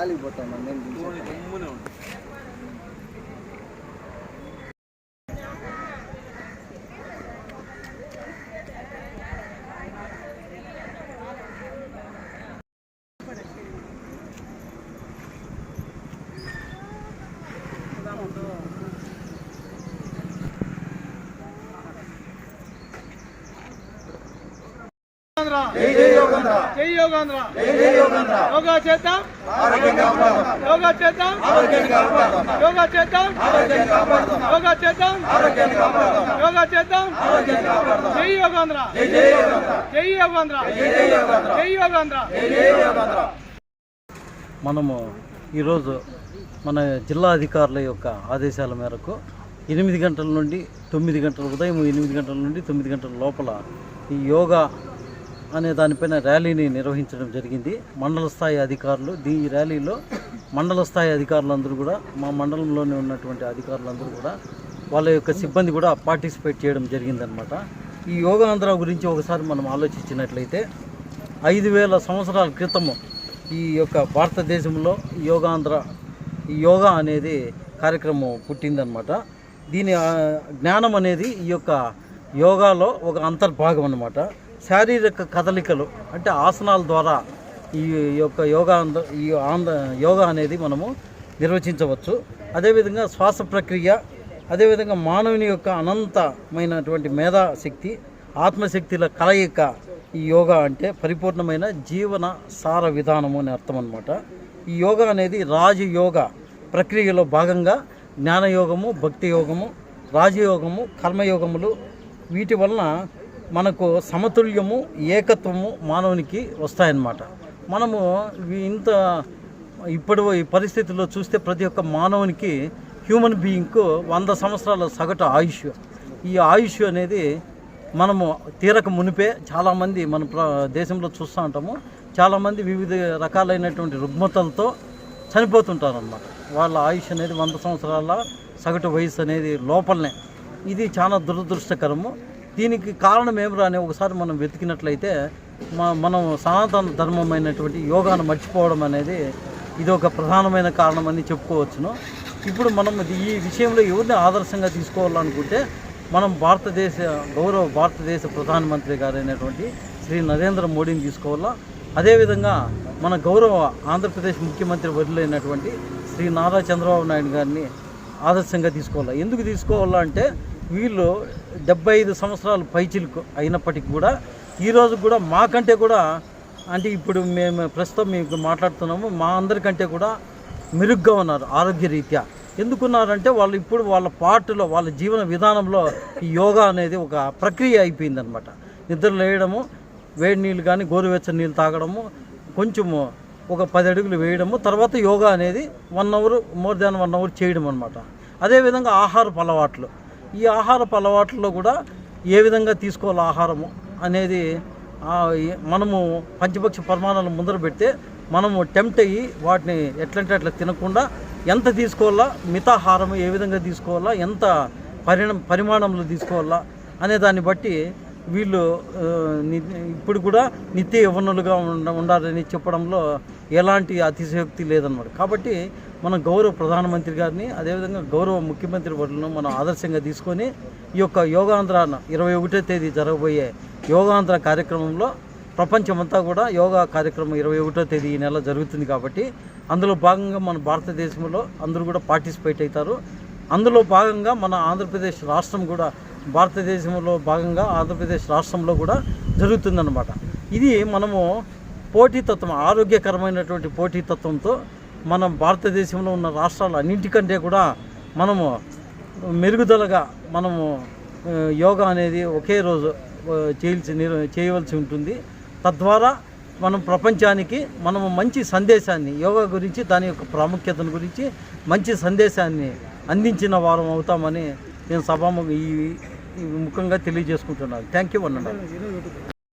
గాలికి పోతాం దించేస్తాను. జై జై యోగేంద్ర జై యోగేంద్ర జై జై యోగేంద్ర యోగా చేద్దాం. యోగా చేద్దాం. యోగా చేద్దాం. యోగా చేద్దాం. యోగా చేద్దాం. జై యోగేంద్ర జై జై యోగేంద్ర జై యోగేంద్ర మనము ఈరోజు మన జిల్లా అధికారుల యొక్క ఆదేశాల మేరకు ఎనిమిది గంటల నుండి తొమ్మిది గంటల ఉదయం ఎనిమిది గంటల నుండి తొమ్మిది గంటల లోపల ఈ యోగా అనే దానిపైన ర్యాలీని నిర్వహించడం జరిగింది. మండల స్థాయి అధికారులు ఈ ర్యాలీలో మండల స్థాయి అధికారులందరూ కూడా మా మండలంలోనే ఉన్నటువంటి అధికారులందరూ కూడా వాళ్ళ యొక్క సిబ్బంది కూడా పార్టిసిపేట్ చేయడం జరిగిందనమాట ఈ యోగాంధ్ర గురించి ఒకసారి మనం ఆలోచించినట్లయితే ఐదు వేల సంవత్సరాల క్రితము ఈ యొక్క భారతదేశంలో యోగాంధ్ర ఈ యోగా అనేది కార్యక్రమం పుట్టిందనమాట దీని జ్ఞానం అనేది ఈ యొక్క యోగాలో ఒక అంతర్భాగం అనమాట శారీరక కదలికలు అంటే ఆసనాల ద్వారా ఈ యొక్క యోగా ఈ ఆంధ్ర యోగా అనేది మనము నిర్వచించవచ్చు. అదేవిధంగా శ్వాస ప్రక్రియ అదేవిధంగా మానవుని యొక్క అనంతమైనటువంటి మేధాశక్తి ఆత్మశక్తిల కలయిక ఈ యోగా అంటే పరిపూర్ణమైన జీవన సార విధానము అని అర్థం అనమాట ఈ యోగా అనేది రాజయోగ ప్రక్రియలో భాగంగా జ్ఞానయోగము భక్తి యోగము రాజయోగము కర్మయోగములు వీటి వలన మనకు సమతుల్యము ఏకత్వము మానవునికి వస్తాయన్నమాట. మనము ఇంత ఇప్పుడు ఈ పరిస్థితుల్లో చూస్తే ప్రతి ఒక్క మానవునికి హ్యూమన్ బీయింగ్కు వంద సంవత్సరాల సగటు ఆయుష్ ఈ ఆయుష్ అనేది మనము తీరక మునిపే చాలామంది మన దేశంలో చూస్తూ ఉంటాము. చాలామంది వివిధ రకాలైనటువంటి రుగ్మతలతో చనిపోతుంటారన్నమాట. వాళ్ళ ఆయుష్ అనేది వంద సంవత్సరాల సగటు వయసు అనేది లోపలనే. ఇది చాలా దురదృష్టకరము. దీనికి కారణం ఏమిరా అని ఒకసారి మనం వెతికినట్లయితే మనం సనాతన ధర్మమైనటువంటి యోగాను మర్చిపోవడం అనేది ఇది ఒక ప్రధానమైన కారణం అని చెప్పుకోవచ్చును. ఇప్పుడు మనం ఈ విషయంలో ఎవరిని ఆదర్శంగా తీసుకోవాలనుకుంటే మనం భారతదేశ గౌరవ భారతదేశ ప్రధానమంత్రి గారైనటువంటి శ్రీ నరేంద్ర మోడీని తీసుకోవాలా? అదేవిధంగా మన గౌరవ ఆంధ్రప్రదేశ్ ముఖ్యమంత్రి వర్యులైనటువంటి శ్రీ నారా చంద్రబాబు నాయుడు గారిని ఆదర్శంగా తీసుకోవాలా? ఎందుకు తీసుకోవాలా అంటే వీళ్ళు డెబ్బై ఐదు సంవత్సరాలు పైచిలుకు అయినప్పటికీ కూడా ఈరోజు కూడా మాకంటే కూడా అంటే ఇప్పుడు మేము ప్రస్తుతం మీకు మాట్లాడుతున్నాము మా అందరికంటే కూడా మెరుగ్గా ఉన్నారు ఆరోగ్య రీత్యా ఎందుకున్నారంటే వాళ్ళు ఇప్పుడు వాళ్ళ పాటలో వాళ్ళ జీవన విధానంలో ఈ యోగా అనేది ఒక ప్రక్రియ అయిపోయిందనమాట. నిద్ర లేయడము వేడి నీళ్ళు కానీ గోరువెచ్చని నీళ్ళు తాగడము కొంచెము ఒక పది అడుగులు వేయడము తర్వాత యోగా అనేది one hour more than one hour చేయడం అనమాట అదేవిధంగా ఆహారపు అలవాట్లు. ఈ ఆహారపు అలవాట్లలో కూడా ఏ విధంగా తీసుకోవాలి ఆహారము అనేది మనము పంచపక్ష ప్రమాణాలు ముందర పెడితే మనము టెంప్ట్ అయ్యి వాటిని ఎట్లంటే అట్లా తినకుండా ఎంత తీసుకోవాలా మితాహారం ఏ విధంగా తీసుకోవాలా ఎంత పరిణ పరిమాణంలో తీసుకోవాలా అనే దాన్ని బట్టి వీళ్ళు ఇప్పుడు కూడా నిత్య యవనులుగా ఉండాలని చెప్పడంలో ఎలాంటి అతిశయోక్తి లేదన్నమాట. కాబట్టి మన గౌరవ ప్రధానమంత్రి గారిని అదేవిధంగా గౌరవ ముఖ్యమంత్రి వర్లను మనం ఆదర్శంగా తీసుకొని ఈ యొక్క యోగాంధ్ర ఇరవై ఒకటో తేదీ జరగబోయే యోగాంధ్ర కార్యక్రమంలో ప్రపంచమంతా కూడా యోగా కార్యక్రమం ఇరవై ఒకటో తేదీ ఈ నెల జరుగుతుంది కాబట్టి అందులో భాగంగా మన భారతదేశంలో అందరూ కూడా పార్టిసిపేట్ అవుతారు. అందులో భాగంగా మన ఆంధ్రప్రదేశ్ రాష్ట్రం కూడా భారతదేశంలో భాగంగా ఆంధ్రప్రదేశ్ రాష్ట్రంలో కూడా జరుగుతుందన్నమాట. ఇది మనము పోటీతత్వం ఆరోగ్యకరమైనటువంటి పోటీతత్వంతో మన భారతదేశంలో ఉన్న రాష్ట్రాలు అన్నింటికంటే కూడా మనము మెరుగుదలగా మనము యోగా అనేది ఒకే రోజు చేయాల్సి చేయవలసి ఉంటుంది. తద్వారా మనం ప్రపంచానికి మనము మంచి సందేశాన్ని యోగా గురించి దాని యొక్క ప్రాముఖ్యతను గురించి మంచి సందేశాన్ని అందించిన వారం అవుతామని నేను సభాముఖ ఈ ముఖ్యంగా ముఖంగా తెలియజేసుకుంటున్నాను. థ్యాంక్ యూ అన్నాడు